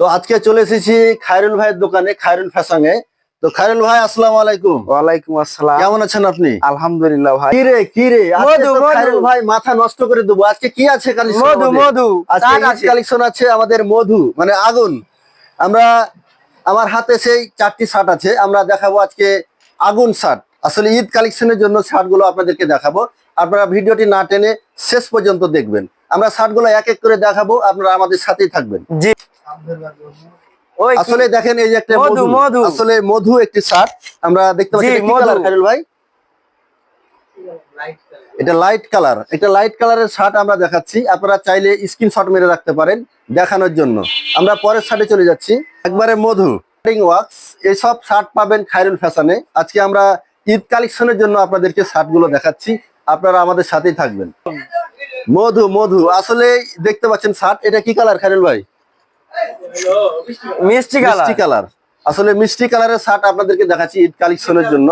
তো আজকে চলে এসেছি খায়রুল ভাইয়ের দোকানে খায়রুল ফ্যাশনে। তো খায়রুল ভাই আসসালামু আলাইকুম। ওয়ালাইকুম আসসালাম। কেমন আছেন আপনি? আলহামদুলিল্লাহ ভাই। কি রে কি রে? খায়রুল ভাই মাথা নষ্ট করে দেবো। আজকে কি আছে কালেকশন মধু মধু। আজকে। কালেকশন আছে। আমাদের মধু মানে আগুন। আমরা আমার হাতে সেই চারটি শার্ট আছে। আমরা দেখাবো আজকে আগুন শার্ট। আসলে ঈদ কালেকশনের জন্য শার্টগুলো আপনাদেরকে দেখাবো। আপনারা ভিডিওটি না টেনে শেষ পর্যন্ত দেখবেন। আমরা শার্টগুলো এক এক করে দেখাবো। আপনারা আমাদের সাথেই থাকবেন। জি। আসলে দেখেন এই যে একটা মধু, মধু। আসলে মধু একটি শার্ট আমরা দেখতে পাচ্ছি। কালার খায়রুল ভাই? এটা লাইট কালার এটা লাইট কালারের শার্ট আমরা দেখাচ্ছি। আপনারা চাইলে স্ক্রিনশট মেরে রাখতে পারেন দেখানোর জন্য। আমরা পরের শার্টে চলে যাচ্ছি। একবারে মধু। ওয়াক্স এইসব শার্ট পাবেন খায়রুল ফ্যাশনে। আজকে আমরা ঈদ কালেকশনের জন্য আপনাদেরকে শার্টগুলো দেখাচ্ছি। আপনারা আমাদের সাথেই থাকবেন। মধু মধু। আসলে দেখতে পাচ্ছেন শার্ট এটা কি কালার খায়রুল ভাই? মিষ্টি কালার। মিষ্টি কালার। আসলে মিষ্টি কালারের শার্ট আপনাদেরকে দেখাচ্ছি ঈদ কালেকশনের জন্য।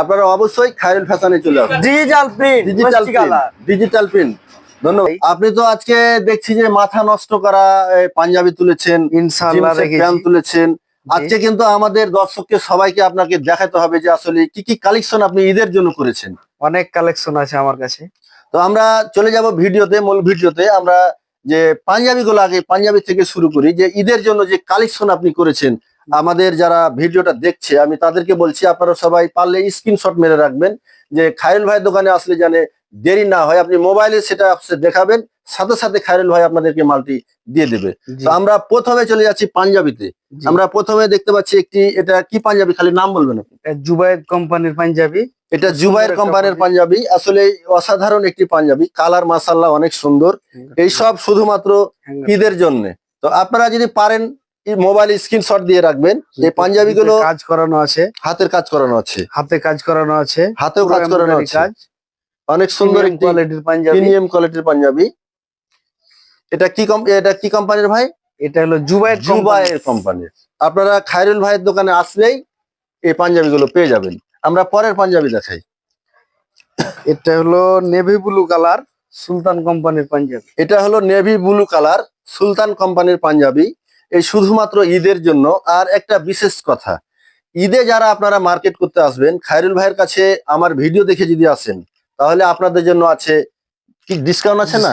আপনারা অবশ্যই খায়রুল ফ্যাশনে চলে আসুন। Digital print digital colour. Digital print ধন্যবাদ। আপনি তো আজকে দেখছি যে মাথা নষ্ট করা পাঞ্জাবি তুলেছেন ইনশাআল্লাহ তুলেছেন। আজকে কিন্তু আমাদের দর্শককে সবাইকে আপনাকে দেখাতে হবে যে আসলে কি কি কালেকশন আপনি ঈদের জন্য করেছেন। অনেক কালেকশন আছে আমার কাছে। তো আমরা চলে যাব ভিডিওতে মূল ভিডিওতে। আমরা যে পাঞ্জাবি গুলো আগে পাঞ্জাবি থেকে শুরু করি, যে ঈদের জন্য যে কালেকশন আপনি করেছেন, আমাদের যারা ভিডিওটা দেখছে, আমি তাদেরকে বলছি, আপনারা সবাই পারলে স্ক্রিনশট মেরে রাখবেন, যে খায়রুল ভাইয়ের দোকানে আসলে জানে দেরি না হয় আপনি মোবাইলে সেটা দেখাবেন সাথে সাথে খায়রুল ভাই আপনাদেরকে মালটি দিয়ে দেবে। তো আমরা প্রথমে চলে যাচ্ছি পাঞ্জাবিতে। আমরা প্রথমে দেখতে পাচ্ছি একটি এটা কি পাঞ্জাবি? খালি নাম বলবেন আপনি। কোম্পানির পাঞ্জাবি। এটা জুবাইর কোম্পানির পাঞ্জাবি। আসলে অসাধারণ একটি পাঞ্জাবি। কালার মাসাল্লাহ অনেক সুন্দর। এইসব শুধুমাত্র ঈদের জন্য। তো আপনারা যদি পারেন মোবাইল স্ক্রিনশট দিয়ে রাখবেন। এই পাঞ্জাবি গুলো কাজ করানো আছে। হাতের কাজ করানো আছে। হাতে কাজ করানো আছে। হাতেও কাজ করানো আছে। অনেক সুন্দর কোয়ালিটির পাঞ্জাবি। প্রিমিয়াম কোয়ালিটির পাঞ্জাবি। এটা কি এটা কি কোম্পানির ভাই? এটা হলো জুবায়েদ জুবাইয়ের কোম্পানির আপনারা খায়রুল ভাইয়ের দোকানে আসলেই এই পাঞ্জাবি গুলো পেয়ে যাবেন। আমরা পরের পাঞ্জাবি দেখাই। এটা হলো নেভি ব্লু কালার সুলতান কোম্পানির পাঞ্জাবি। এটা হলো নেভি ব্লু কালার সুলতান কোম্পানির পাঞ্জাবি। এই শুধুমাত্র ঈদের জন্য। আর একটা বিশেষ কথা ঈদে যারা আপনারা মার্কেট করতে আসবেন খায়রুল ভাইয়ের কাছে আমার ভিডিও দেখে যদি আসেন তাহলে আপনাদের জন্য আছে কি ডিসকাউন্ট আছে না?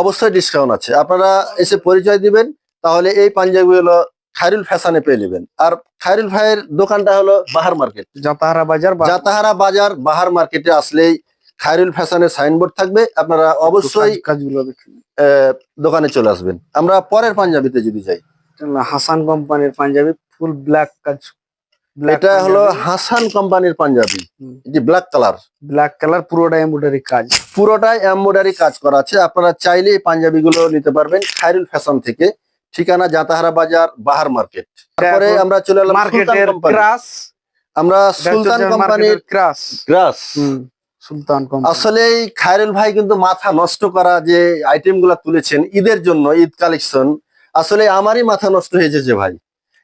অবশ্যই ডিসকাউন্ট আছে। আপনারা এসে পরিচয় দিবেন তাহলে এই পাঞ্জাবিগুলো খায়রুল ফ্যাশনে পেয়ে নেবেন। আর খায়রুল ভাইয়ের দোকানটা হলো বাহার মার্কেট। জাতাহারা বাজার জাতাহারা বাজার বাহার মার্কেটে আসলেই খায়রুল ফ্যাশনের সাইনবোর্ড থাকবে। আপনারা অবশ্যই দোকানে চলে আসবেন। আমরা পরের পাঞ্জাবিতে যদি যাই। হাসান কোম্পানির পাঞ্জাবি ফুল ব্ল্যাক কাজ এটা হলো হাসান কোম্পানির পাঞ্জাবি হুম। ব্ল্যাক কালার ব্ল্যাক কালার পুরোটা এমব্রয়ডারি কাজ। পুরোটাই এমব্রয়ডারি কাজ করা আছে। আপনারা চাইলে এই পাঞ্জাবিগুলো নিতে পারবেন খায়রুল ফ্যাশন থেকে। ঠিকানা জাতাহারা বাজার বাহার মার্কেট। তারপরে আমরা চলে এলাম মার্কেটের ক্রাস আমরা সুলতান কোম্পানির ক্রাস গ্রাস সুলতান কোম্পানি আসলে খায়রুল ভাই কিন্তু মাথা নষ্ট করা যে আইটেমগুলা তুলেছেন ঈদের জন্য ঈদ কালেকশন আসলে আমারই মাথা নষ্ট হয়েছে যে ভাই।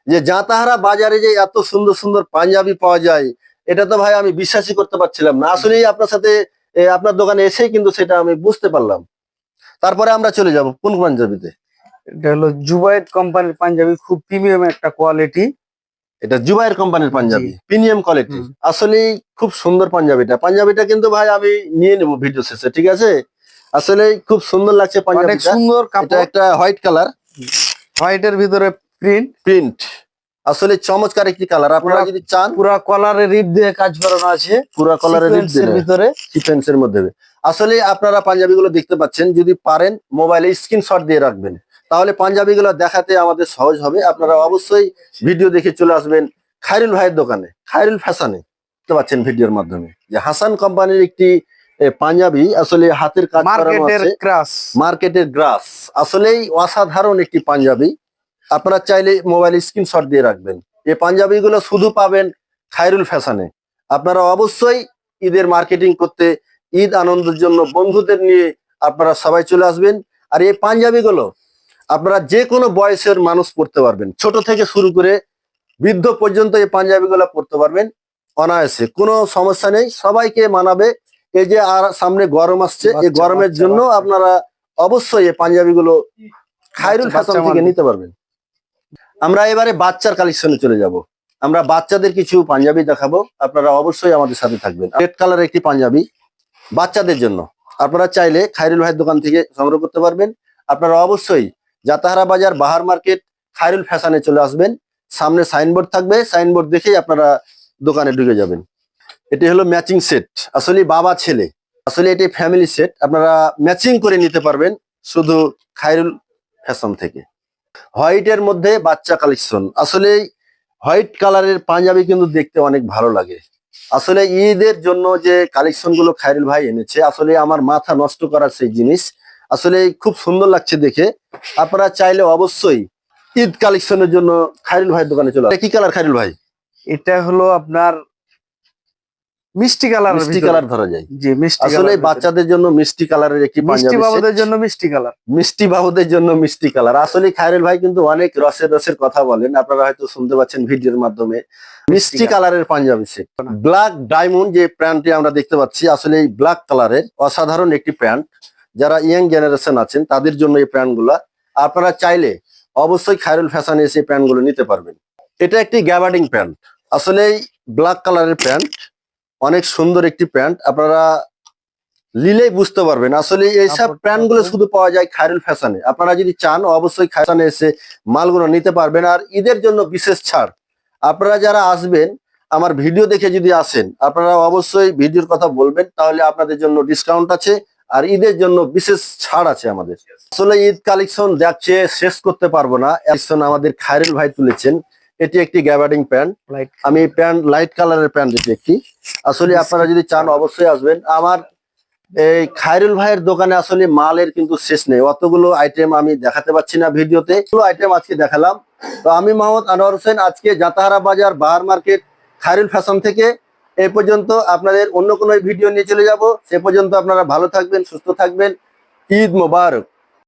যে জাতাহারা বাজারে যে এত সুন্দর সুন্দর পাঞ্জাবি পাওয়া যায় এটা তো ভাই আমি বিশ্বাসই করতে পারছিলাম না। আসলেই আপনার সাথে আপনার দোকানে এসেই কিন্তু সেটা আমি বুঝতে পারলাম। তারপরে আমরা চলে যাব কোন পাঞ্জাবিতে? এটা হলো জুবাইদ কোম্পানির পাঞ্জাবি খুব প্রিমিয়াম একটা কোয়ালিটি এটা জুবাইর কোম্পানির পাঞ্জাবি প্রিমিয়াম কোয়ালিটি হুম। আসলেই খুব সুন্দর পাঞ্জাবিটা। পাঞ্জাবিটা কিন্তু ভাই আমি নিয়ে নেব ভিডিও শেষে ঠিক আছে? আসলে খুব সুন্দর লাগছে অনেক পাঞ্জাবিটা। সুন্দর কাপড়। একটা হোয়াইট কালার। হোয়াইটের ভিতরে প্রিন্ট প্রিন্ট আসলে চমৎকার একটি কালার আপনারা যদি চান পুরো কলারে রিপ দিয়ে কাজ করানো আছে। পুরো কালারের Sequence এর ভিতরে। সিকোয়েন্সের মধ্যে। আসলে আপনারা পাঞ্জাবি গুলো দেখতে পাচ্ছেন। যদি পারেন মোবাইলে স্ক্রিনশট দিয়ে রাখবেন। তাহলে পাঞ্জাবি গুলো দেখাতে আমাদের সহজ হবে। আপনারা অবশ্যই ভিডিও দেখে চলে আসবেন খায়রুল ভাইয়ের দোকানে। খায়রুল ফ্যাশনে দেখতে পাচ্ছেন ভিডিওর মাধ্যমে। যে হাসান কোম্পানির একটি পাঞ্জাবি আসলে হাতের কাজ মার্কেটের গ্রাস আসলেই অসাধারণ একটি পাঞ্জাবি। আপনারা চাইলে মোবাইল স্ক্রিনশট দিয়ে রাখবেন। এই পাঞ্জাবি গুলো শুধু পাবেন খায়রুল ফ্যাশনে। আপনারা অবশ্যই ঈদের মার্কেটিং করতে ঈদ আনন্দের জন্য বন্ধুদের নিয়ে আপনারা সবাই চলে আসবেন। আর এই পাঞ্জাবি গুলো আপনারা যে কোনো বয়সের মানুষ পড়তে পারবেন। ছোট থেকে শুরু করে বৃদ্ধ পর্যন্ত এই পাঞ্জাবি গুলো পড়তে পারবেন অনায়াসে। কোনো সমস্যা নেই সবাইকে মানাবে। এই যে আর সামনে গরম আসছে এই গরমের জন্য আপনারা অবশ্যই এই পাঞ্জাবি গুলো খায়রুল ফ্যাশন থেকে নিতে পারবেন। আমরা এবারে বাচ্চার কালেকশনে চলে যাব। আমরা বাচ্চাদের কিছু পাঞ্জাবি দেখাবো। আপনারা অবশ্যই আমাদের সাথে থাকবেন। রেড কালার একটি পাঞ্জাবি বাচ্চাদের জন্য। আপনারা চাইলে খায়রুল ভাইয়ের দোকান থেকে সংগ্রহ করতে পারবেন। আপনারা অবশ্যই জাতাহারা বাজার, বাহার মার্কেট, খায়রুল ফ্যাশনে চলে আসবেন। সামনে সাইনবোর্ড থাকবে। সাইনবোর্ড দেখেই আপনারা দোকানে ঢুকে যাবেন। এটি হলো ম্যাচিং সেট আসলে বাবা ছেলে। আসলে এটি ফ্যামিলি সেট আপনারা ম্যাচিং করে নিতে পারবেন শুধু খায়রুল ফ্যাশন থেকে। হোয়াইটের মধ্যে বাচ্চা কালেকশন। আসলে হোয়াইট কালারের পাঞ্জাবি কিন্তু দেখতে অনেক ভালো লাগে। আসলে ঈদের জন্য যে কালেকশনগুলো খায়রুল ভাই এনেছে, আসলে আমার মাথা নষ্ট করার সেই জিনিস, আসলে খুব সুন্দর লাগছে দেখে। আপনারা চাইলে অবশ্যই ঈদ কালেকশনের জন্য খায়রুল ভাইয়ের দোকানে চলে। কি কালার খায়রুল ভাই? এটা হলো আপনার মিষ্টি কালার মিষ্টি কালার ধরা যায়। জি মিষ্টি আসলে বাচ্চাদের জন্য মিষ্টি কালারের একটি মিষ্টি বাবুদের জন্য মিষ্টি কালার। মিষ্টি বাবুদের জন্য মিষ্টি কালার। আসলে খায়রুল ভাই কিন্তু অনেক রসের রসের কথা বলেন। আপনারা হয়তো শুনতে পাচ্ছেন ভিডিওর মাধ্যমে। মিষ্টি। কালারের পাঞ্জাবি সেট ব্ল্যাক ডায়মন্ড যে প্যান্টটি আমরা দেখতে পাচ্ছি আসলে এই ব্ল্যাক কালারের অসাধারণ একটি প্যান্ট। যারা ইয়াং জেনারেশন আছেন তাদের জন্য এই প্যান্টগুলা আপনারা চাইলে অবশ্যই খায়রুল ফ্যাশনে এসে প্যান্টগুলো নিতে পারবেন। এটা একটি গ্যাবার্ডিং প্যান্ট। আসলে ব্ল্যাক কালারের প্যান্ট অনেক সুন্দর একটি প্যান্ট। আপনারা নিলেই বুঝতে পারবেন। আসলে এইসব কাপড়টা প্যান্টগুলো শুধু পাওয়া যায় খায়রুল ফ্যাশনে। আপনারা যদি চান অবশ্যই ফ্যাশনে এসে মালগুলো নিতে পারবেন। আর ঈদের জন্য বিশেষ ছাড় আপনারা যারা আসবেন আমার ভিডিও দেখে যদি আসেন আপনারা অবশ্যই ভিডিওর কথা বলবেন তাহলে আপনাদের জন্য ডিসকাউন্ট আছে। আর ঈদের জন্য বিশেষ ছাড় আছে আমাদের। আসলে ঈদ কালেকশন দেখছে শেষ করতে পারব না। আমাদের খায়রুল ভাই তুলেছেন। এটি একটি গ্যাবার্ডিং প্যান্ট। লাইট আমি প্যান্ট লাইট কালারের প্যান্ট এটি একটি। আসলে আপনারা যদি চান অবশ্যই আসবেন। আমার এই খায়রুল ভাইয়ের দোকানে আসলে মালের কিন্তু শেষ নেই। অতগুলো আইটেম আমি দেখাতে পাচ্ছি না ভিডিওতে। আইটেম আজকে দেখালাম। তো আমি মোহাম্মদ আনোয়ার হোসেন আজকে জাতাহারা বাজার বাহার মার্কেট খায়রুল ফ্যাশন থেকে এ পর্যন্ত আপনাদের অন্য কোনো ভিডিও নিয়ে চলে যাব। সে পর্যন্ত আপনারা ভালো থাকবেন সুস্থ থাকবেন। ঈদ মোবারক।